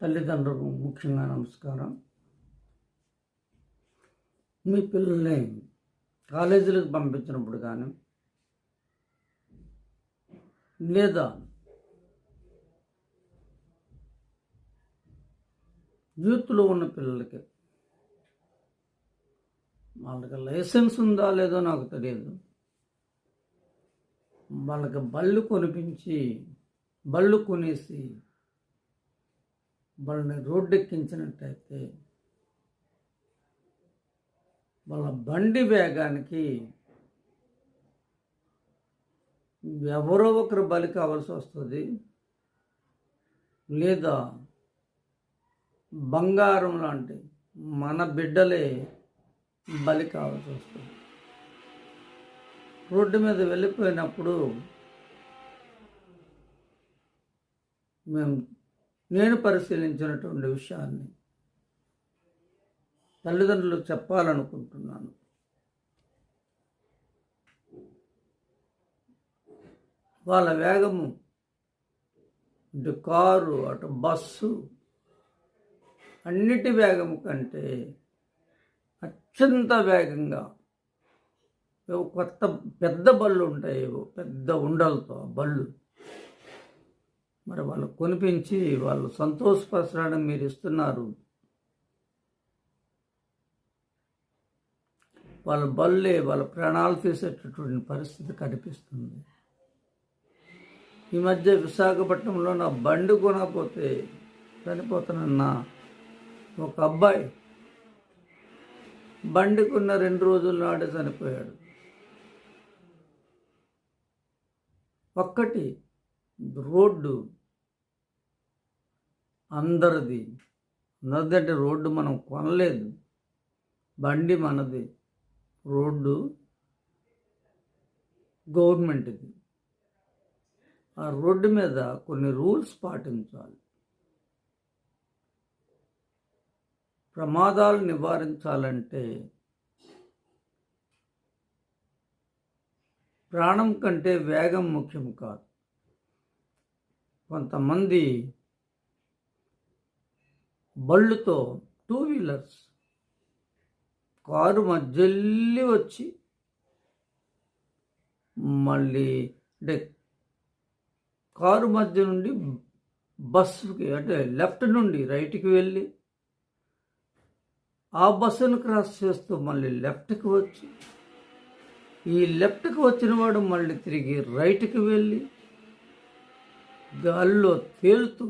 తల్లిదండ్రులకు ముఖ్యంగా నమస్కారం. మీ పిల్లల్ని కాలేజీలకు పంపించినప్పుడు కానీ లేదా యూత్లో ఉన్న పిల్లలకి వాళ్ళకి లైసెన్స్ ఉందా లేదో నాకు తెలియదు. వాళ్ళకి బళ్ళు కొనిపించి బళ్ళు కొనేసి వాళ్ళని రోడ్డెక్కించినట్టయితే వాళ్ళ బండి వేగానికి ఎవరో ఒకరు బలి కావాల్సి వస్తుంది. లేదా బంగారం లాంటి మన బిడ్డలే బలి కావాల్సి వస్తుంది. రోడ్డు మీద వెళ్ళిపోయినప్పుడు మేము నేను పరిశీలించినటువంటి విషయాన్ని తల్లిదండ్రులు చెప్పాలనుకుంటున్నాను. వాళ్ళ వేగము ఇటు కారు అటు బస్సు అన్నిటి వేగము కంటే అత్యంత వేగంగా కొత్త పెద్ద బళ్ళు ఉంటాయి పెద్ద ఉండలతో బళ్ళు. మరి వాళ్ళు కొనిపించి వాళ్ళు సంతోషపరచడానికి మీరు ఇస్తున్నారు. వాళ్ళ బల్లే వాళ్ళ ప్రాణాలు తీసేటటువంటి పరిస్థితి కనిపిస్తుంది. ఈ మధ్య విశాఖపట్నంలో నా బండి కొనకపోతే చనిపోతానన్న ఒక అబ్బాయి బండి కొన్న రెండు రోజుల నాడే చనిపోయాడు. ఒక్కటి రోడ్డు అందరిది. అందరిది అంటే రోడ్డు మనం కొనలేదు. బండి మనది. రోడ్డు గవర్నమెంట్ది. ఆ రోడ్డు మీద కొన్ని రూల్స్ పాటించాలి. ప్రమాదాలు నివారించాలంటే ప్రాణం కంటే వేగం ముఖ్యం కాదు. కొంతమంది బళ్ళుతో టూ వీలర్స్ కారు మధ్యల్లి వచ్చి మళ్ళీ అంటే కారు మధ్య నుండి బస్సుకి అంటే లెఫ్ట్ నుండి రైట్కి వెళ్ళి ఆ బస్సును క్రాస్ చేస్తూ మళ్ళీ లెఫ్ట్కి వచ్చి ఈ లెఫ్ట్కి వచ్చిన వాడు మళ్ళీ తిరిగి రైట్కి వెళ్ళి గాల్లో తేలుతూ